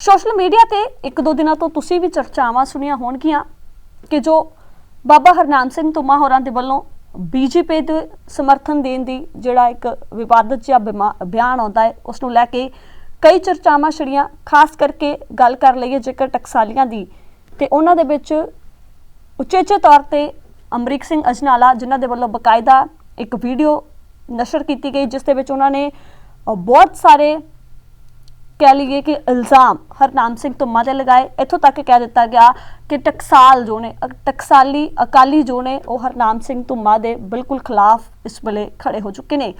Social media ਤੇ ਇੱਕ ਦੋ ਦਿਨਾਂ ਤੋਂ ਤੁਸੀਂ ਵੀ ਚਰਚਾਵਾਂ ਸੁਣੀਆਂ ਹੋਣਗੀਆਂ ਕਿ ਜੋ ਬਾਬਾ ਹਰਨਾਮ ਸਿੰਘ ਤੁਮਾ ਹੋਰਾਂ ਦੇ ਵੱਲੋਂ ਬੀਜੇਪੀ ਦੇ ਸਮਰਥਨ ਦੇਣ ਦੀ ਜਿਹੜਾ ਇੱਕ ਵਿਵਾਦਤ ਜਿਹਾ ਬਿਮਾ- ਬਿਆਨ ਆਉਂਦਾ ਹੈ, ਉਸ ਨੂੰ ਲੈ ਕੇ ਕਈ ਚਰਚਾਵਾਂ ਛੜੀਆਂ। ਖਾਸ ਕਰਕੇ ਗੱਲ ਕਰ ਲਈਏ ਜੇਕਰ ਟਕਸਾਲੀਆਂ ਦੀ, ਤੇ ਉਹਨਾਂ ਦੇ ਵਿੱਚ ਉਚੇਚੇ ਤੌਰ ਤੇ ਅਮਰੀਕ ਸਿੰਘ ਅਜਨਾਲਾ, ਜਿਨ੍ਹਾਂ ਦੇ ਵੱਲੋਂ ਬਕਾਇਦਾ ਇੱਕ ਵੀਡੀਓ ਨਸ਼ਰ ਕੀਤੀ ਗਈ, ਜਿਸ ਦੇ ਵਿੱਚ ਉਹਨਾਂ ਨੇ ਬਹੁਤ ਸਾਰੇ ਕਹਿ ਲਈਏ ਕਿ ਇਲਜ਼ਾਮ ਹਰਨਾਮ ਸਿੰਘ ਧੁੰਮਾ ਤੇ ਲਗਾਏ। ਇੱਥੋਂ ਤੱਕ ਕਹਿ ਦਿੱਤਾ ਗਿਆ ਕਿ ਟਕਸਾਲ ਜੋ ਨੇ ਟਕਸਾਲੀ ਅਕਾਲੀ ਜੋ ਨੇ, ਉਹ ਹਰਨਾਮ ਸਿੰਘ ਧੁੰਮਾ ਦੇ ਬਿਲਕੁਲ ਖਿਲਾਫ ਇਸ ਵੇਲੇ ਖੜੇ ਹੋ ਚੁੱਕੇ ਨੇ।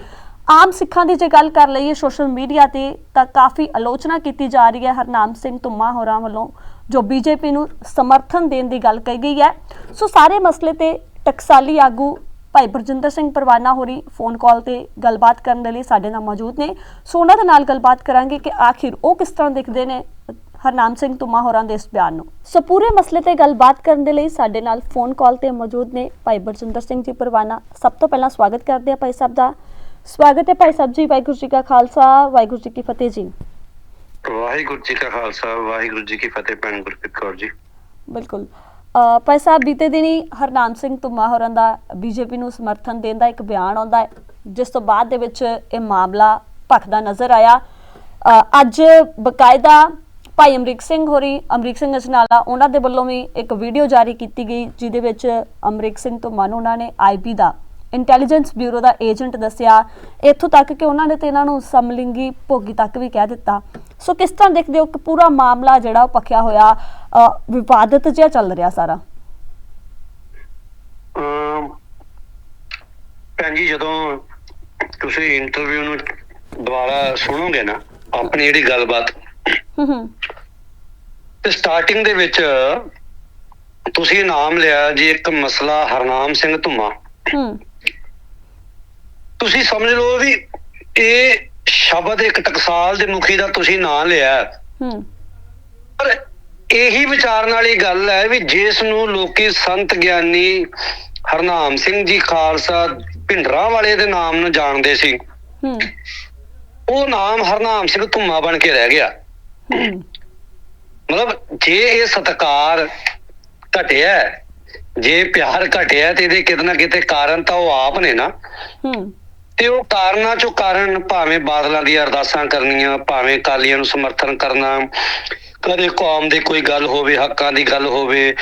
ਆਮ ਸਿੱਖਾਂ ਦੀ ਜੇ ਗੱਲ ਕਰ ਲਈਏ ਸੋਸ਼ਲ ਮੀਡੀਆ ਤੇ, ਤਾਂ ਕਾਫੀ ਆਲੋਚਨਾ ਕੀਤੀ ਜਾ ਰਹੀ ਹੈ ਹਰਨਾਮ ਸਿੰਘ ਧੁੰਮਾ ਹੋਰਾਂ ਵੱਲੋਂ, ਜੋ ਬੀਜੇਪੀ ਨੂੰ ਸਮਰਥਨ ਦੇਣ ਦੀ ਗੱਲ ਕਹੀ ਗਈ ਹੈ। ਸੋ ਸਾਰੇ ਮਸਲੇ ਤੇ ਟਕਸਾਲੀ ਆਗੂ ਭਾਈ ਬਰਜਿੰਦਰ ਸਿੰਘ ਪਰਵਾਨਾ ਹੋਰੀ ਫੋਨ ਕਾਲ ਤੇ ਗੱਲਬਾਤ ਕਰਨ ਦੇ ਲਈ ਸਾਡੇ ਨਾਲ ਮੌਜੂਦ ਨੇ। ਸੋ ਉਹਨਾਂ ਦੇ ਨਾਲ ਗੱਲਬਾਤ ਕਰਾਂਗੇ ਕਿ ਆਖਿਰ ਉਹ ਕਿਸ ਤਰ੍ਹਾਂ ਦੇਖਦੇ ਨੇ ਹਰਨਾਮ ਸਿੰਘ ਤੁਮਾ ਹੋਰਾਂ ਦੇ ਇਸ ਬਿਆਨ ਨੂੰ। ਸੋ ਪੂਰੇ ਮਸਲੇ ਤੇ ਗੱਲਬਾਤ ਕਰਨ ਦੇ ਲਈ ਸਾਡੇ ਨਾਲ ਫੋਨ ਕਾਲ ਤੇ ਮੌਜੂਦ ਨੇ ਭਾਈ ਬਰਜਿੰਦਰ ਸਿੰਘ ਜੀ ਪਰਵਾਨਾ। ਸਭ ਤੋਂ ਪਹਿਲਾਂ ਸਵਾਗਤ ਕਰਦੇ ਆ ਭਾਈ ਸਾਹਿਬ ਦਾ। ਸਵਾਗਤ ਹੈ ਭਾਈ ਸਾਹਿਬ ਜੀ ਵਾਹਿਗੁਰੂ ਜੀ ਕਾ ਖਾਲਸਾ ਵਾਹਿਗੁਰੂ ਜੀ ਕੀ ਫਤਿਹ ਜੀ। ਵਾਹਿਗੁਰੂ ਜੀ ਕਾ ਖਾਲਸਾ ਵਾਹਿਗੁਰੂ ਜੀ ਕੀ ਫਤਿਹ ਭੈਣ ਗੁਰਪ੍ਰੀਤ ਕੌਰ ਜੀ। ਬਿਲਕੁਲ। ਭਾਈ ਸਾਹਿਬ, ਬੀਤੇ ਦਿਨੀ ਹਰਨਾਮ ਸਿੰਘ ਤੁਮਾ ਹੋਰਾਂ ਦਾ ਬੀਜੇਪੀ ਨੂੰ ਸਮਰਥਨ ਦੇਣ ਦਾ ਇੱਕ ਬਿਆਨ ਆਉਂਦਾ ਹੈ, ਜਿਸ ਤੋਂ ਬਾਅਦ ਦੇ ਵਿੱਚ ਇਹ ਮਾਮਲਾ ਭਖਦਾ ਨਜ਼ਰ ਆਇਆ। ਅੱਜ ਬਕਾਇਦਾ ਭਾਈ ਅਮਰੀਕ ਸਿੰਘ ਹੋਰੀ, ਅਮਰੀਕ ਸਿੰਘ ਅਜਨਾਲਾ, ਉਹਨਾਂ ਦੇ ਵੱਲੋਂ ਵੀ ਇੱਕ ਵੀਡੀਓ ਜਾਰੀ ਕੀਤੀ ਗਈ, ਜਿਹਦੇ ਵਿੱਚ ਅਮਰੀਕ ਸਿੰਘ ਤੁਮਾ ਨੂੰ ਉਹਨਾਂ ਨੇ ਆਈਬੀ ਦਾ, ਇੰਟੈਲੀਜੈਂਸ ਬਿਊਰੋ ਦਾ ਏਜੰਟ ਦੱਸਿਆ। ਇੱਥੋਂ ਤੱਕ ਕਿ ਉਹਨਾਂ ਨੇ ਤੇ ਇਹਨਾਂ ਨੂੰ ਸਮਲਿੰਗੀ ਭੋਗੀ ਤੱਕ ਵੀ ਕਹਿ ਦਿੱਤਾ। ਸੋ ਕਿਸ ਤਰ੍ਹਾਂ ਦੇਖਦੇ ਹੋ ਕਿ ਪੂਰਾ ਮਾਮਲਾ ਜਿਹੜਾ ਉਹ ਪੱਕਿਆ ਹੋਇਆ ਵਿਵਾਦਤ ਜਿਹਾ ਚੱਲ ਰਿਹਾ ਸਾਰਾ? ਭੈਣ ਜੀ ਜਦੋਂ ਤੁਸੀਂ ਇੰਟਰਵਿਊ ਨੂੰ ਦੁਬਾਰਾ ਸੁਣੋਗੇ ਨਾ ਆਪਣੀ ਜਿਹੜੀ ਗੱਲਬਾਤ ਹੂੰ ਹੂੰ। ਤੇ ਸਟਾਰਟਿੰਗ ਦੇ ਵਿੱਚ ਤੁਸੀਂ ਨਾਮ ਲਿਆ ਜੀ ਇੱਕ ਮਸਲਾ ਹਰਨਾਮ ਸਿੰਘ ਧੁੰਮਾ। ਹੂੰ। ਤੁਸੀਂ ਸਮਝ ਲਓ ਵੀ ਇਹ ਸ਼ਬਦ ਇੱਕ ਟਕਸਾਲ ਦੇ ਮੁਖੀ ਦਾ ਤੁਸੀਂ ਨਾਂ ਲਿਆ। ਹੂੰ। ਪਰ ਇਹੀ ਵਿਚਾਰਨ ਵਾਲੀ ਗੱਲ ਹੈ ਵੀ ਜਿਸ ਨੂੰ ਲੋਕੀ ਸੰਤ ਗਿਆਨੀ ਹਰਨਾਮ ਸਿੰਘ ਜੀ ਖਾਲਸਾ ਭਿੰਡਰਾਂ ਵਾਲੇ ਦੇ ਨਾਮ ਨੂੰ ਜਾਣਦੇ ਸੀ। ਹੂੰ। ਉਹ ਨਾਮ ਹਰਨਾਮ ਸਿੰਘ ਧੁੰਮਾ ਬਣ ਕੇ ਰਹਿ ਗਿਆ। ਮਤਲਬ ਜੇ ਇਹ ਸਤਕਾਰ ਘਟਿਆ ਜੇ ਪਿਆਰ ਘਟਿਆ ਤੇ ਇਹਦੇ ਕਿਤੇ ਨਾ ਕਿਤੇ ਕਾਰਨ ਤਾਂ ਉਹ ਆਪ ਨੇ ਨਾ। ਹੂੰ। ਤੇ ਉਹ ਕਾਰਨਾਂ ਚੋਂ ਕਾਰਨ ਭਾਵੇਂ ਬਾਦਲਾਂ ਦੀਆਂ ਅਰਦਾਸਾਂ ਕਰਨੀਆਂ ਭਾਵੇਂ ਕਾਲੀਆਂ ਨੂੰ ਸਮਰਥਨ ਕਰਨਾ ਕਦੇ ਕੌਮ ਦੀ ਕੋਈ ਗੱਲ ਹੋਵੇ ਹੱਕਾਂ ਦੀ ਗੱਲ ਹੋਵੇ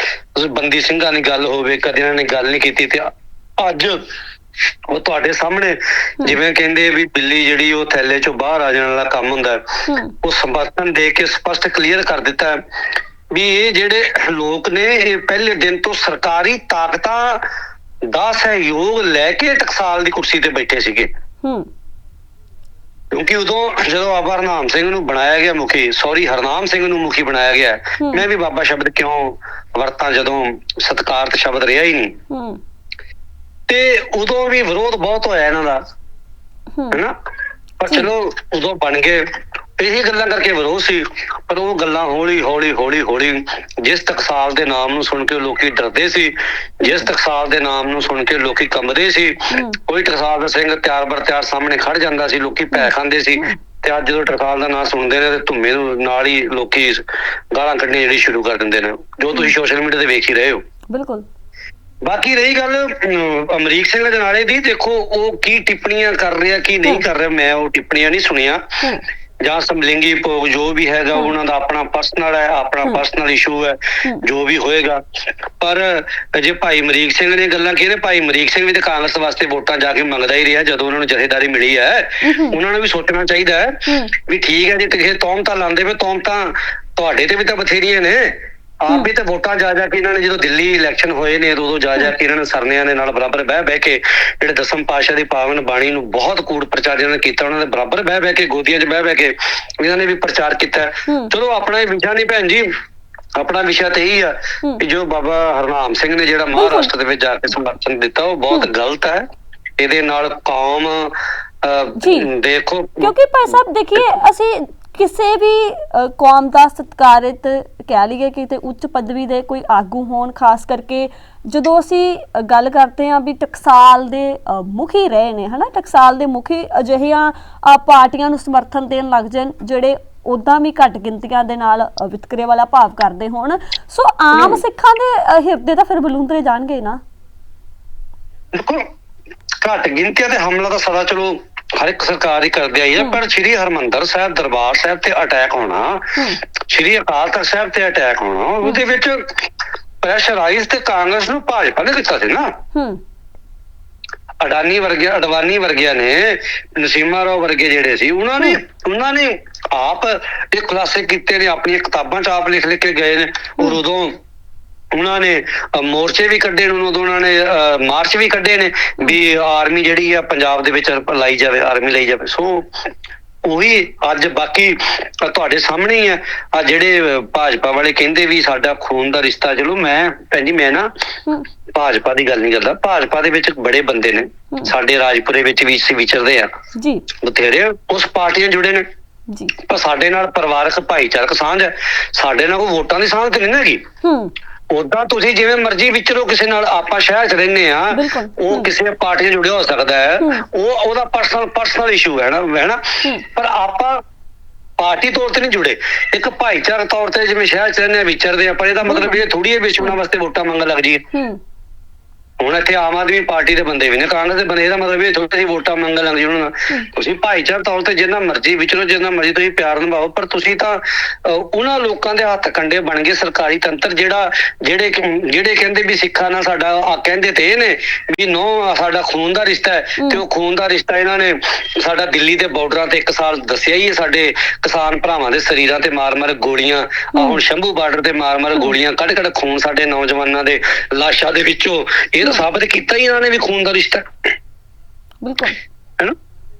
ਬੰਦੀ ਸਿੰਘਾਂ ਦੀ ਗੱਲ ਹੋਵੇ ਕਦੇ ਇਹਨਾਂ ਨੇ ਗੱਲ ਨਹੀਂ ਕੀਤੀ ਤੇ ਅੱਜ ਉਹ ਤੁਹਾਡੇ ਸਾਹਮਣੇ ਜਿਵੇਂ ਕਹਿੰਦੇ ਵੀ ਬਿੱਲੀ ਜਿਹੜੀ ਉਹ ਥੈਲੇ ਚੋਂ ਬਾਹਰ ਆ ਜਾਣ ਵਾਲਾ ਕੰਮ ਹੁੰਦਾ ਉਹ ਸਮਰਥਨ ਦੇ ਕੇ ਸਪਸ਼ਟ ਕਲੀਅਰ ਕਰ ਦਿੱਤਾ ਹੈ ਵੀ ਇਹ ਜਿਹੜੇ ਲੋਕ ਨੇ ਇਹ ਪਹਿਲੇ ਦਿਨ ਤੋਂ ਸਰਕਾਰੀ ਤਾਕਤਾਂ ਦਾ ਸਹਿਯੋਗ ਲੈ ਕੇ ਟਕਸਾਲ ਦੀ ਕੁਰਸੀ ਤੇ ਬੈਠੇ ਸੀਗੇ। ਹੂੰ। ਕਿਉਂਕਿ ਉਦੋਂ ਜਦੋਂ ਬਾਬਾ ਹਰਨਾਮ ਸਿੰਘ ਨੂੰ ਬਣਾਇਆ ਗਿਆ ਮੁਖੀ ਸੌਰੀ ਹਰਨਾਮ ਸਿੰਘ ਨੂੰ ਮੁਖੀ ਬਣਾਇਆ ਗਿਆ। ਮੈਂ ਵੀ ਬਾਬਾ ਸ਼ਬਦ ਕਿਉਂ ਵਰਤਾਂ ਜਦੋਂ ਸਤਕਾਰਤ ਸ਼ਬਦ ਰਿਹਾ ਹੀ ਨਹੀਂ। ਹੂੰ। ਤੇ ਉਦੋਂ ਵੀ ਵਿਰੋਧ ਬਹੁਤ ਹੋਇਆ ਇਹਨਾਂ ਦਾ ਹੈਨਾ? ਪਰ। ਚਲੋ ਉਦੋਂ ਬਣ ਗਏ। ਇਹੀ ਗੱਲਾਂ ਕਰਕੇ ਵਿਰੋਧ ਸੀ ਪਰ ਉਹ ਗੱਲਾਂ ਹੌਲੀ ਹੌਲੀ ਹੌਲੀ ਹੌਲੀ ਜਿਸ ਟਕਸਾਲ ਦੇ ਨਾਮ ਨੂੰ ਸੁਣ ਕੇ ਲੋਕੀ ਡਰਦੇ ਸੀ ਜਿਸ ਟਕਸਾਲ ਦੇ ਨਾਮ ਨੂੰ ਸੁਣ ਕੇ ਲੋਕੀ ਕੰਬਦੇ ਸੀ। ਕੋਈ ਟਕਸਾਲ ਦਾ ਸਿੰਘ ਤਿਆਰ ਬਰ ਤਿਆਰ ਸਾਹਮਣੇ ਖੜ ਜਾਂਦਾ ਸੀ ਲੋਕੀ ਭੈ ਖਾਂਦੇ ਸੀ ਤੇ ਅੱਜ ਜਦੋਂ ਟਕਸਾਲ ਦਾ ਨਾਮ ਸੁਣਦੇ ਨੇ ਤੇ ਧੁੰਮੇ ਨੂੰ ਨਾਲ ਹੀ ਲੋਕੀ ਗਾਲਾਂ ਕੱਢਣੀਆਂ ਜਿਹੜੀ ਸ਼ੁਰੂ ਕਰ ਦਿੰਦੇ ਨੇ ਜੋ ਤੁਸੀਂ ਸੋਸ਼ਲ ਮੀਡੀਆ ਤੇ ਵੇਖ ਹੀ ਰਹੇ ਹੋ। ਬਿਲਕੁਲ। ਬਾਕੀ ਰਹੀ ਗੱਲ ਅਮ, ਅਮਰੀਕ ਸਿੰਘ ਦੇ ਨਾਲੇ ਦੀ ਦੇਖੋ ਉਹ ਕੀ ਟਿੱਪਣੀਆਂ ਕਰ ਰਿਹਾ ਕੀ ਨਹੀਂ ਕਰ ਰਿਹਾ ਮੈਂ ਉਹ ਟਿੱਪਣੀਆਂ ਨਹੀਂ ਸੁਣੀਆਂ। ਜਾਂ ਸਮਲਿੰਗੀ ਭੋਗ ਜੋ ਵੀ ਹੈਗਾ। ਉਹਨਾਂ ਦਾ ਆਪਣਾ ਪਰਸਨਲ ਹੈ ਆਪਣਾ। ਪਰਸਨਲ ਇਸ਼ੂ ਹੈ। ਜੋ ਵੀ ਹੋਏਗਾ ਪਰ ਜੇ ਭਾਈ ਅਮਰੀਕ ਸਿੰਘ ਨੇ ਗੱਲਾਂ ਕੀ ਨੇ ਭਾਈ ਅਮਰੀਕ ਸਿੰਘ ਵੀ ਤੇ ਕਾਂਗਰਸ ਵਾਸਤੇ ਵੋਟਾਂ ਜਾ ਕੇ ਮੰਗਦਾ ਹੀ ਰਿਹਾ ਜਦੋਂ ਉਹਨਾਂ ਨੂੰ ਜਥੇਦਾਰੀ ਮਿਲੀ ਹੈ। ਉਹਨਾਂ ਨੂੰ ਵੀ ਸੋਚਣਾ ਚਾਹੀਦਾ ਹੈ। ਵੀ ਠੀਕ ਹੈ ਜੇ ਕਿਸੇ ਤੌਮਤਾਂ ਲਾਉਂਦੇ ਵੇ ਤੌਮਤਾਂ ਤੁਹਾਡੇ ਤੇ ਵੀ ਤਾਂ ਬਥੇਰੀਆਂ ਨੇ ਆਪ ਵੀ ਤਾਂ ਵੋਟਾਂ ਜਾ ਜਾ ਕੇ ਇਹਨਾਂ ਨੇ ਜਦੋਂ ਦਿੱਲੀ ਇਲੈਕਸ਼ਨ ਹੋਏ ਨੇ ਉਦੋਂ ਜਾ ਜਾ ਕੇ ਇਹਨਾਂ ਨੇ ਸਰਨਿਆਂ ਦੇ ਨਾਲ ਬਰਾਬਰ ਬਹਿ ਬਹਿ ਕੇ ਜਿਹੜੇ ਦਸਮ ਪਾਸ਼ਾ ਦੀ ਪਾਵਨ ਬਾਣੀ ਨੂੰ ਬਹੁਤ ਕੂੜ ਪ੍ਰਚਾਰ ਜਿਹਨਾਂ ਨੇ ਕੀਤਾ ਉਹਨਾਂ ਦੇ ਬਰਾਬਰ ਬਹਿ ਬਹਿ ਕੇ ਗੋਦੀਆਂ 'ਚ ਬਹਿ ਬਹਿ ਕੇ ਇਹਨਾਂ ਨੇ ਵੀ ਪ੍ਰਚਾਰ ਕੀਤਾ ਹੈ। ਹੂੰ। ਚਲੋ ਆਪਣਾ ਇਹ ਵਿਸ਼ਾ ਨਹੀਂ ਭੈਣ ਜੀ ਆਪਣਾ ਵਿਸ਼ਾ ਤੇ ਇਹੀ ਆ ਹੂੰ। ਕਿ ਜੋ ਬਾਬਾ ਹਰਨਾਮ ਸਿੰਘ ਨੇ ਜਿਹੜਾ ਮਹਾਰਾਸ਼ਟਰ ਦੇ ਵਿੱਚ ਜਾ ਕੇ ਸਮਰਥਨ ਦਿੱਤਾ ਉਹ ਬਹੁਤ ਗਲਤ ਹੈ ਇਹਦੇ ਨਾਲ ਕੌਮ ਜੀ। ਦੇਖੋ ਕਿਉਂਕਿ ਭਾਈ ਸਾਹਿਬ ਦੇਖੀਏ ਅਸੀਂ ਕਿਸੇ ਵੀ ਅ, ਕੌਮ ਦਾ ਸਤਿਕਾਰਿਤ ਕਹਿ ਲਈਏ ਕਿ ਤੇ ਉੱਚ ਪਦਵੀ ਦੇ ਕੋਈ ਆਗੂ ਹੋਣ ਖਾਸ ਕਰਕੇ ਜਦੋਂ ਅਸੀਂ ਅ, ਗੱਲ ਕਰਦੇ ਹਾਂ ਵੀ ਟਕਸਾਲ ਦੇ ਅ, ਮੁਖੀ ਰਹੇ ਨੇ ਹਨਾ? ਟਕਸਾਲ ਦੇ ਮੁਖੀ ਅਜਿਹੀਆਂ ਅ, ਪਾਰਟੀਆਂ ਨੂੰ ਸਮਰਥਨ ਦੇਣ ਲੱਗ ਜਾਣ ਜਿਹੜੇ ਉਦਾਂ ਵੀ ਘੱਟ ਗਿਣਤੀਆਂ ਦੇ ਨਾਲ ਅ, ਵਿਤਕਰੇ ਵਾਲਾ ਭਾਵ ਕਰਦੇ ਹੋਣ। ਸੋ ਆਮ ਸਿੱਖਾਂ ਦੇ ਅ, ਹਿਰਦੇ ਤਾਂ ਫਿਰ ਬਲੂੰਦਰੇ ਜਾਣਗੇ ਨਾ। ਦੇਖੋ ਘੱਟ ਗਿਣਤੀਆਂ ਤੇ ਹਮਲਾ ਤਾਂ ਸਦਾ ਚਲੋ ਹਰ ਇੱਕ ਸਰਕਾਰ ਹੀ ਕਰਦੀ ਆਈ ਹੈ ਪਰ ਸ੍ਰੀ ਹਰਮੰਦਰ ਸਾਹਿਬ ਦਰਬਾਰ ਸਾਹਿਬ ਤੇ ਅਟੈਕ ਹੋਣਾ ਸ੍ਰੀ ਅਕਾਲ ਤਖਤ ਸਾਹਿਬ ਤੇ ਅਟੈਕ ਹੋਣਾ ਉਹਦੇ ਵਿੱਚ ਪ੍ਰੈਸ਼ਰਾਈਜ਼ ਤੇ ਕਾਂਗਰਸ ਨੂੰ ਭਾਜਪਾ ਨੇ ਕੀਤਾ ਸੀ ਨਾ। ਹੂੰ। ਅਡਾਨੀ ਵਰਗੇ ਅਡਵਾਨੀ ਵਰਗਿਆਂ ਨੇ ਨਸੀਮਾ ਰਾਓ ਵਰਗੇ ਜਿਹੜੇ ਸੀ ਉਹਨਾਂ ਨੇ ਉਹਨਾਂ ਨੇ ਆਪ ਇਹ ਖੁਲਾਸੇ ਕੀਤੇ ਨੇ ਆਪਣੀਆਂ ਕਿਤਾਬਾਂ ਚ ਆਪ ਲਿਖ ਲਿਖ ਕੇ ਗਏ ਨੇ ਔਰ ਉਦੋਂ ਉਹਨਾਂ ਨੇ ਮੋਰਚੇ ਵੀ ਕੱਢੇ ਨੇ ਉਦੋਂ ਉਹਨਾਂ ਨੇ ਮਾਰਚ ਵੀ ਕੱਢੇ ਨੇ ਵੀ ਆਰਮੀ ਜਿਹੜੀ ਆ ਪੰਜਾਬ ਦੇ ਵਿੱਚ ਲਾਈ ਜਾਵੇ ਆਰਮੀ ਲਈ ਜਾਵੇ। ਸੋ ਉਹੀ ਅੱਜ ਬਾਕੀ ਤੁਹਾਡੇ ਸਾਹਮਣੇ ਹੀ ਆ ਆ ਜਿਹੜੇ ਭਾਜਪਾ ਵਾਲੇ ਕਹਿੰਦੇ ਵੀ ਸਾਡਾ ਖੂਨ ਦਾ ਰਿਸ਼ਤਾ ਚਲੋ ਮੈਂ ਭੈਣ ਜੀ ਮੈਂ ਨਾ ਭਾਜਪਾ ਦੀ ਗੱਲ ਨਹੀਂ ਕਰਦਾ ਭਾਜਪਾ ਦੇ ਵਿੱਚ ਬੜੇ ਬੰਦੇ ਨੇ। ਸਾਡੇ ਰਾਜਪੁਰੇ ਵਿੱਚ ਵੀ ਵਿਚਰਦੇ ਆ। ਜੀ। ਬਥੇਰੇ ਉਸ ਪਾਰਟੀਆਂ ਜੁੜੇ ਨੇ। ਜੀ। ਪਰ ਸਾਡੇ ਨਾਲ ਪਰਿਵਾਰਕ ਭਾਈਚਾਰਕ ਸਾਂਝ ਹੈ। ਸਾਡੇ ਨਾਲ ਕੋਈ ਵੋਟਾਂ ਦੀ ਸਾਂਝ ਤੇ ਨਹੀਂ ਹੈਗੀ। ਹੂੰ। ਉਦਾਂ ਤੁਸੀਂ ਜਿਵੇਂ ਮਰਜ਼ੀ ਵਿਚਰੋ ਕਿਸੇ ਨਾਲ ਆਪਾਂ ਸ਼ਹਿਰ 'ਚ ਰਹਿੰਦੇ ਆ ਬਿਲਕੁਲ। ਉਹ ਹਮ। ਕਿਸੇ ਪਾਰਟੀ ਨਾਲ ਜੁੜਿਆ ਹੋ ਸਕਦਾ ਹੈ ਹਮ। ਉਹ ਉਹਦਾ ਪਰਸਨਲ ਪਰਸਨਲ ਇਸ਼ੂ ਹੈ ਨਾ ਹੈ ਨਾ ਹਮ। ਪਰ ਆਪਾਂ ਪਾਰਟੀ ਤੌਰ ਤੇ ਨਹੀਂ ਜੁੜੇ ਇੱਕ ਭਾਈਚਾਰਕ ਤੌਰ ਤੇ ਜਿਵੇਂ ਸ਼ਹਿਰ 'ਚ ਰਹਿੰਦੇ ਆ ਵਿਚਰਦੇ ਆ ਪਰ ਇਹਦਾ ਮਤਲਬ ਇਹ ਥੋੜੀ ਹੈ ਵਿਸ਼ਵਨਾ ਵਾਸਤੇ ਵੋਟਾਂ ਮੰਗਣ ਲੱਗ ਜੀ ਹੂੰ ਹੁਣ ਇੱਥੇ ਆਮ ਆਦਮੀ ਪਾਰਟੀ ਦੇ ਬੰਦੇ ਵੀ ਨੇ ਕਾਂਗਰਸ ਦੇ ਬੰਦੇ ਇਹਦਾ ਮਤਲਬ ਇਹ ਥੋੜੀ ਜਿਹੀ ਵੋਟਾਂ ਮੰਗਣ ਲੱਗ ਜੀ ਉਹਨਾਂ ਨਾਲ ਤੁਸੀਂ ਭਾਈਚਾਰ ਤੌਰ ਤੇ ਜਿੰਨਾ ਮਰਜ਼ੀ ਵਿਚਰੋ ਜਿੰਨਾ ਮਰਜ਼ੀ ਤੁਸੀਂ ਪਿਆਰ ਨਿਭਾਓ ਪਰ ਤੁਸੀਂ ਤਾਂ ਉਹਨਾਂ ਲੋਕਾਂ ਦੇ ਹੱਥ ਕੰਡੇ ਬਣ ਗਏ ਸਰਕਾਰੀ ਤੰਤਰ ਜਿਹੜਾ ਜਿਹੜੇ ਜਿਹੜੇ ਕਹਿੰਦੇ ਵੀ ਸਿੱਖਾਂ ਨਾਲ ਸਾਡਾ ਆ ਕਹਿੰਦੇ ਤੇ ਇਹ ਨੇ ਵੀ ਨੋ ਸਾਡਾ ਖੂਨ ਦਾ ਰਿਸ਼ਤਾ ਹੈ ਤੇ ਉਹ ਖੂਨ ਦਾ ਰਿਸ਼ਤਾ ਇਹਨਾਂ ਨੇ ਸਾਡਾ ਦਿੱਲੀ ਦੇ ਬਾਰਡਰਾਂ ਤੇ ਇੱਕ ਸਾਲ ਦੱਸਿਆ ਹੀ ਹੈ ਸਾਡੇ ਕਿਸਾਨ ਭਰਾਵਾਂ ਦੇ ਸਰੀਰਾਂ ਤੇ ਮਾਰ-ਮਾਰ ਗੋਲੀਆਂ ਆ ਹੁਣ ਸ਼ੰਭੂ ਬਾਰਡਰ ਤੇ ਮਾਰ-ਮਾਰ ਗੋਲੀਆਂ ਕੱਢ-ਕੱਢ ਖੂਨ ਸਾਡੇ ਨੌਜਵਾਨਾਂ ਦੇ ਲਾਸ਼ਾਂ ਦੇ ਵਿੱਚੋਂ ਇਹ ਤਾਂ ਸਾਬਤ ਕੀਤਾ ਹੀ ਇਹਨਾਂ ਨੇ ਵੀ ਖੂਨ ਦਾ ਰਿਸ਼ਤਾ। ਬਿਲਕੁਲ। ਹੈਨਾ?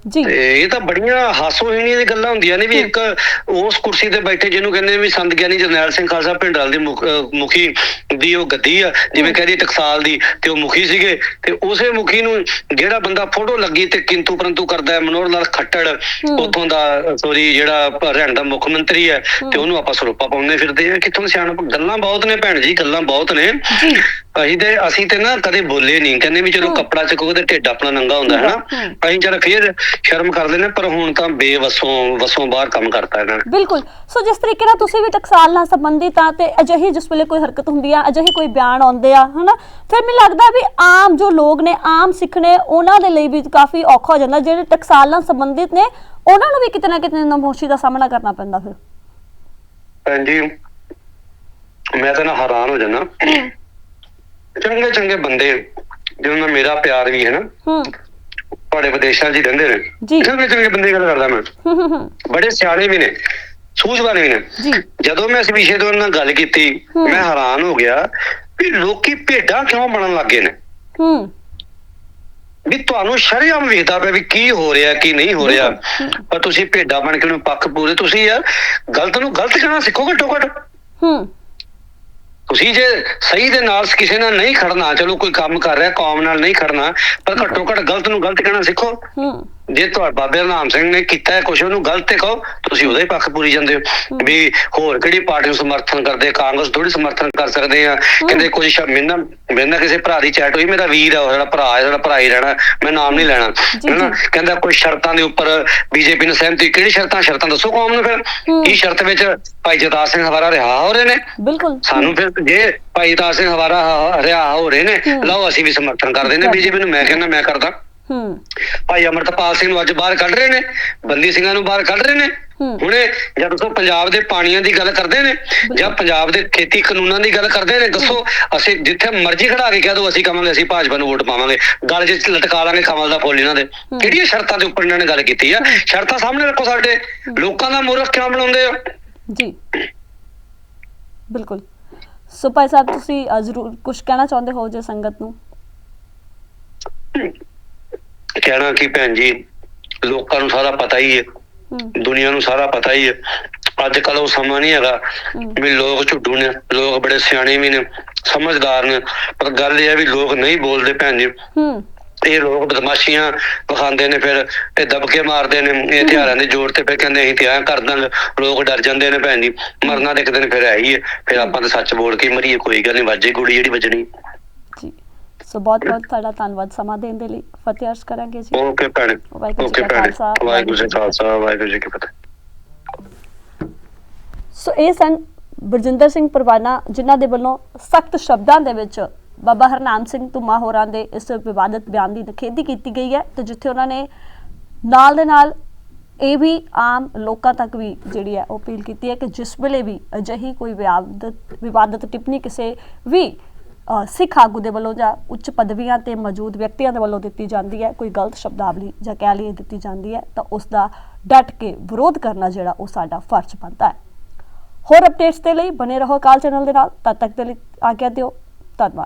ਜੀ। ਇਹ ਤਾਂ ਬੜੀਆਂ ਹਾਸੋਹੀਣੀਆਂ ਦੀ ਗੱਲਾਂ ਹੁੰਦੀਆਂ ਨੇ ਵੀ ਇੱਕ ਉਸ ਕੁਰਸੀ ਤੇ ਬੈਠੇ ਜਿਹਨੂੰ ਕਹਿੰਦੇ ਵੀ ਸੰਤ ਗਿਆਨੀ ਜਰਨੈਲ ਸਿੰਘ ਖਾਲਸਾ ਪਿੰਡਲ ਦੀ ਮੁਖ- ਦੀ ਉਹ ਗੱਦੀ ਆ ਜਿਵੇਂ ਕਹਿੰਦੀ ਟਕਸਾਲ ਦੀ ਤੇ ਉਹ ਮੁਖੀ ਸੀਗੇ। ਤੇ ਉਸੇ ਮੁਖੀ ਨੂੰ ਜਿਹੜਾ ਬੰਦਾ ਫੋਟੋ ਲੱਗੀ ਤੇ ਕਿੰਤੂ ਪਰੰਤੂ ਕਰਦਾ ਹੈ ਮਨੋਹਰ ਲਾਲ ਖੱਟੜ ਉਥੋਂ ਦਾ ਸੋਰੀ ਜਿਹੜਾ ਹਰਿਆਣਾ ਦਾ ਮੁੱਖ ਮੰਤਰੀ ਹੈ ਤੇ ਉਹਨੂੰ ਆਪਾਂ ਸਰੂਪਾ ਪਾਉਂਦੇ ਫਿਰਦੇ ਆ ਕਿੱਥੋਂ ਸਿਆਣਪ ਗੱਲਾਂ ਬਹੁਤ ਨੇ ਭੈਣ ਜੀ ਗੱਲਾਂ ਬਹੁਤ ਨੇ। ਜੀ। ਅਸੀਂ ਤੇ ਅਸੀਂ ਤੇ ਨਾ ਕਦੇ ਬੋਲੇ ਨਹੀਂ ਕਹਿੰਦੇ ਵੀ ਚਲੋ ਕੱਪੜਾ ਚੱਕੋ ਤੇ ਢਿੱਡ ਆਪਣਾ ਨੰਗਾ ਹੁੰਦਾ ਹੈ ਨਾ। ਅਸੀਂ ਜਦ ਫੇਰ ਸ਼ਰਮ ਕਰਦੇ ਨੇ ਪਰ ਹੁਣ ਤਾਂ ਬੇਵਸੋਂ ਵਸੋਂ ਬਾਹਰ ਕੰਮ ਕਰਤਾ ਇਹਨਾਂ ਨੇ। ਬਿਲਕੁਲ। ਸੋ ਜਿਸ ਤਰੀਕੇ ਨਾਲ ਤੁਸੀਂ ਵੀ ਟਕਸਾਲ ਨਾਲ ਸੰਬੰਧਿਤ ਆ ਤੇ ਅਜਿਹੀ ਜਿਸ ਵੇਲੇ ਕੋਈ ਹਰਕਤ ਹੁੰਦੀ ਆ ਅਜਿਹੇ ਕੋਈ ਬਿਆਨ ਆਉਂਦੇ ਆ ਹਨਾ? ਫਿਰ ਮੈਨੂੰ ਲੱਗਦਾ ਵੀ ਆਮ ਜੋ ਲੋਕ ਨੇ ਆਮ ਸਿੱਖ ਨੇ ਉਹਨਾਂ ਦੇ ਲਈ ਵੀ ਕਾਫੀ ਔਖਾ ਹੋ ਜਾਂਦਾ। ਜਿਹੜੇ ਟਕਸਾਲ ਨਾਲ ਸੰਬੰਧਿਤ ਨੇ ਉਹਨਾਂ ਨੂੰ ਵੀ ਕਿਤੇ ਨਾ ਕਿਤੇ ਨਮੋਸ਼ੀ ਦਾ ਸਾਹਮਣਾ ਕਰਨਾ ਪੈਂਦਾ ਫਿਰ। ਭੈਣ ਜੀ ਮੈਂ ਤਾਂ ਨਾ ਹੈਰਾਨ ਹੋ ਜਾਣਾ ਚੰਗੇ ਚੰਗੇ ਬੰਦੇ ਜਿਹਨਾਂ ਨਾਲ ਮੇਰਾ ਪਿਆਰ ਵੀ ਹੈ ਨਾ ਹੂੰ। ਬੜੇ ਵਿਦੇਸ਼ਾਂ 'ਚ ਹੀ ਰਹਿੰਦੇ ਨੇ। ਜੀ। ਚੰਗੇ ਚੰਗੇ ਬੰਦੇ ਗੱਲ ਕਰਦਾ ਮੈਂ। ਬੜੇ ਸਿਆਣੇ ਵੀ ਨੇ ਸੂਝਵਾਨ ਵੀ ਨੇ। ਜੀ। ਜਦੋਂ ਮੈਂ ਇਸ ਵਿਸ਼ੇ ਤੇ ਉਹਨਾਂ ਨਾਲ ਗੱਲ ਕੀਤੀ। ਮੈਂ ਹੈਰਾਨ ਹੋ ਗਿਆ ਵੀ ਲੋਕੀ ਭੇਡਾਂ ਕਿਉਂ ਬਣਨ ਲੱਗੇ ਨੇ? ਹੂੰ। ਵੀ ਤੁਹਾਨੂੰ ਸ਼ਰੇਆਮ ਵੇਖਦਾ ਪਿਆ ਵੀ ਕੀ ਹੋ ਰਿਹਾ ਕੀ ਨਹੀਂ ਹੋ ਰਿਹਾ। ਪਰ ਤੁਸੀਂ ਭੇਡਾਂ ਬਣ ਕੇ ਨੂੰ ਪੱਖ ਪੂਰੇ ਤੁਸੀਂ ਯਾਰ ਗਲਤ ਨੂੰ ਗਲਤ ਕਹਿਣਾ ਸਿੱਖੋ ਘੱਟੋ ਘੱਟ। ਹੂੰ। ਤੁਸੀਂ ਜੇ ਸਹੀ ਦੇ ਨਾਲ ਕਿਸੇ ਨਾਲ ਨਹੀਂ ਖੜਨਾ, ਚਲੋ ਕੋਈ ਕੰਮ ਕਰ ਰਿਹਾ, ਕੌਮ ਨਾਲ ਨਹੀਂ ਖੜਨਾ, ਪਰ ਘੱਟੋ ਘੱਟ ਗਲਤ ਨੂੰ ਗਲਤ ਕਹਿਣਾ ਸਿੱਖੋ। ਹੂੰ। ਜੇ ਤੁਹਾਡੇ ਬਾਬੇ ਨਾਮ ਸਿੰਘ ਨੇ ਕੀਤਾ ਕੁਛ ਉਹਨੂੰ ਗਲਤ ਤੇ ਕਹੋ ਤੁਸੀਂ ਉਹਦਾ ਹੀ ਪੱਖ ਪੂਰੀ ਜਾਂਦੇ ਹੋ। ਵੀ ਹੋਰ ਕਿਹੜੀ ਪਾਰਟੀ ਨੂੰ ਸਮਰਥਨ ਕਰਦੇ ਕਾਂਗਰਸ ਥੋੜੀ ਸਮਰਥਨ ਕਰ ਸਕਦੇ ਆ। ਕਹਿੰਦੇ ਕੁਝ ਮੇਰੇ ਨਾਲ ਕਿਸੇ ਭਰਾ ਦੀ ਚੈਟ ਹੋਈ ਮੇਰਾ ਵੀਰ ਆ ਉਹ ਜਿਹੜਾ ਭਰਾ ਹੈ ਜਿਹੜਾ ਭਰਾ ਹੀ ਰਹਿਣਾ ਮੈਂ ਨਾਮ ਨਹੀਂ ਲੈਣਾ। ਹੈਨਾ। ਕਹਿੰਦਾ ਕੋਈ ਸ਼ਰਤਾਂ ਦੇ ਉੱਪਰ ਬੀਜੇਪੀ ਨੇ ਸਹਿਮਤੀ ਕਿਹੜੀ ਸ਼ਰਤਾਂ? ਸ਼ਰਤਾਂ ਦੱਸੋ ਕੌਮ ਨੂੰ ਫਿਰ। ਕੀ ਸ਼ਰਤ ਵਿੱਚ ਭਾਈ ਜਤਾਰ ਸਿੰਘ ਹਵਾਰਾ ਰਿਹਾ ਹੋ ਰਹੇ ਨੇ? ਬਿਲਕੁਲ। ਸਾਨੂੰ ਫਿਰ ਜੇ ਭਾਈ ਤਾਰ ਸਿੰਘ ਹਵਾਰਾ ਰਿਹਾ ਹੋ ਰਹੇ ਨੇ। ਲਓ ਅਸੀਂ ਵੀ ਸਮਰਥਨ ਕਰਦੇ ਨੇ ਬੀਜੇਪੀ ਨੂੰ। ਮੈਂ ਕਹਿੰਦਾ ਮੈਂ ਕਰਦਾ। ਹੂੰ। ਭਾਈ ਅਮਰਤਪਾਲ ਸਿੰਘ ਨੂੰ ਅੱਜ ਬਾਹਰ ਕੱਢ ਰਹੇ ਨੇ ਬੰਦੀ ਸਿੰਘਾਂ ਨੂੰ ਬਾਹਰ ਕੱਢ ਰਹੇ ਨੇ। ਹੁਣੇ ਜਦ ਤੁਸੀਂ ਪੰਜਾਬ ਦੇ ਪਾਣੀਆਂ ਦੀ ਗੱਲ ਕਰਦੇ ਨੇ ਜਾਂ ਪੰਜਾਬ ਦੇ ਖੇਤੀ ਕਾਨੂੰਨਾਂ ਦੀ ਗੱਲ ਕਰਦੇ ਨੇ ਦੱਸੋ ਅਸੀਂ ਜਿੱਥੇ ਮਰਜ਼ੀ ਖੜਾ ਕੇ ਕਹਿ ਦੋ ਅਸੀਂ ਕਹਾਂਗੇ ਅਸੀਂ ਭਾਜਪਾ ਨੂੰ ਵੋਟ ਪਾਵਾਂਗੇ। ਗੱਲ ਜੇ ਲਟਕਾ ਲਾਂਗੇ ਕਮਲ ਦਾ ਫੁੱਲ ਇਹਨਾਂ ਦੇ। ਕਿਹੜੀਆਂ ਸ਼ਰਤਾਂ ਦੇ ਉੱਪਰ ਇਹਨਾਂ ਨੇ ਗੱਲ ਕੀਤੀ ਆ? ਸ਼ਰਤਾਂ ਸਾਹਮਣੇ ਰੱਖੋ ਸਾਡੇ। ਲੋਕਾਂ ਦਾ ਮੂਰਖ ਕਿਉਂ ਬਣਾਉਂਦੇ ਹੋ? ਜੀ। ਬਿਲਕੁਲ। ਸੋ ਭਾਈ ਸਾਹਿਬ ਤੁਸੀਂ ਜ਼ਰੂਰ ਕੁਝ ਕਹਿਣਾ ਚਾਹੁੰਦੇ ਹੋ ਜੇ ਸੰਗਤ ਨੂੰ? ਕਹਿਣਾ ਕਿ ਭੈਣ ਜੀ? ਲੋਕਾਂ ਨੂੰ ਸਾਰਾ ਪਤਾ ਹੀ ਹੈ। ਦੁਨੀਆ ਨੂੰ ਸਾਰਾ ਪਤਾ ਹੀ ਹੈ। ਅੱਜ ਕੱਲ ਉਹ ਸਮਾਂ ਨਹੀਂ ਹੈਗਾ। ਵੀ ਲੋਕ ਝੁੱਡੂ ਨੇ ਲੋਕ ਬੜੇ ਸਿਆਣੇ ਵੀ ਨੇ ਸਮਝਦਾਰ ਨੇ। ਪਰ ਗੱਲ ਇਹ ਹੈ ਵੀ ਲੋਕ ਨਹੀਂ ਬੋਲਦੇ ਭੈਣ ਜੀ। ਇਹ ਲੋਕ ਬਦਮਾਸ਼ੀਆਂ ਵਿਖਾਉਂਦੇ ਨੇ ਫਿਰ ਇਹ ਦਬਕੇ ਮਾਰਦੇ ਨੇ ਇਹ ਹਥਿਆਰਾਂ ਦੇ ਜ਼ੋਰ ਤੇ ਫਿਰ ਕਹਿੰਦੇ ਅਸੀਂ ਤੇ ਐਂ ਕਰ ਦਾਂਗੇ ਲੋਕ ਡਰ ਜਾਂਦੇ ਨੇ ਭੈਣ ਜੀ। ਮਰਨਾ ਤੇ ਇੱਕ ਦਿਨ ਫਿਰ ਹੈ ਹੀ ਫਿਰ ਆਪਾਂ ਤਾਂ ਸੱਚ ਬੋਲ ਕੇ ਮਰੀਏ ਕੋਈ ਗੱਲ ਨਹੀਂ ਵਾਜੇ ਕੁੜੀ ਜਿਹੜੀ ਵੱਜਣੀ। ਜੀ। ਸੋ ਬਹੁਤ ਬਹੁਤ ਤੁਹਾਡਾ ਧੰਨਵਾਦ ਸਮਾਂ ਦੇਣ ਦੇ ਲਈ। ਫਤਿਹ ਅਰਜ਼ ਕਰਾਂਗੇ ਜੀ। ਓਕੇ ਭੈਣੇ। ਓਕੇ ਭੈਣੇ। ਵਾਹਿਗੁਰੂ ਜੀ ਖਾਲਸਾ ਵਾਹਿਗੁਰੂ ਜੀ ਕੀ ਫਤਿਹ। ਸੋ ਇਹ ਸਨ ਬਰਜਿੰਦਰ ਸਿੰਘ ਪਰਵਾਨਾ ਜਿਨ੍ਹਾਂ ਦੇ ਵੱਲੋਂ ਸਖਤ ਸ਼ਬਦਾਂ ਦੇ ਵਿੱਚ ਬਾਬਾ ਹਰਨਾਮ ਸਿੰਘ ਧੁੰਮਾ ਹੋਰਾਂ ਦੇ ਇਸ ਵਿਵਾਦਤ ਬਿਆਨ ਦੀ ਨਿਖੇਧੀ ਕੀਤੀ ਗਈ ਹੈ ਤੇ ਜਿੱਥੇ ਉਹਨਾਂ ਨੇ ਨਾਲ ਦੇ ਨਾਲ ਇਹ ਵੀ ਆਮ ਲੋਕਾਂ ਤੱਕ ਵੀ ਜਿਹੜੀ ਹੈ ਉਹ ਅਪੀਲ ਕੀਤੀ ਹੈ ਕਿ ਜਿਸ ਵੇਲੇ ਵੀ ਅਜਿਹੀ ਕੋਈ ਵਿਵਾਦਤ ਵਿਵਾਦਤ ਟਿੱਪਣੀ ਕਿਸੇ ਵੀ ਅ, ਸਿੱਖ ਆਗੂ ਦੇ ਵੱਲੋਂ ਜਾਂ ਉੱਚ ਪਦਵੀਆਂ ਤੇ ਮੌਜੂਦ ਵਿਅਕਤੀਆਂ ਦੇ ਵੱਲੋਂ ਦਿੱਤੀ ਜਾਂਦੀ ਹੈ ਕੋਈ ਗਲਤ ਸ਼ਬਦਾਵਲੀ ਜਾਂ ਕਹਿ ਲਈਏ ਦਿੱਤੀ ਜਾਂਦੀ ਹੈ ਤਾਂ ਉਸ ਦਾ ਡਟ ਕੇ ਵਿਰੋਧ ਕਰਨਾ ਜਿਹੜਾ ਉਹ ਸਾਡਾ ਫਰਜ਼ ਬਣਦਾ ਹੈ। ਹੋਰ ਅਪਡੇਟਸ ਦੇ ਲਈ ਬਨੇ ਰਹੋ ਕਾਲ ਚੈਨਲ ਦੇ ਨਾਲ ਤਦ ਤੱਕ ਦੇ ਲਈ ਆਗਿਆ ਦਿਓ ਧੰਨਵਾਦ।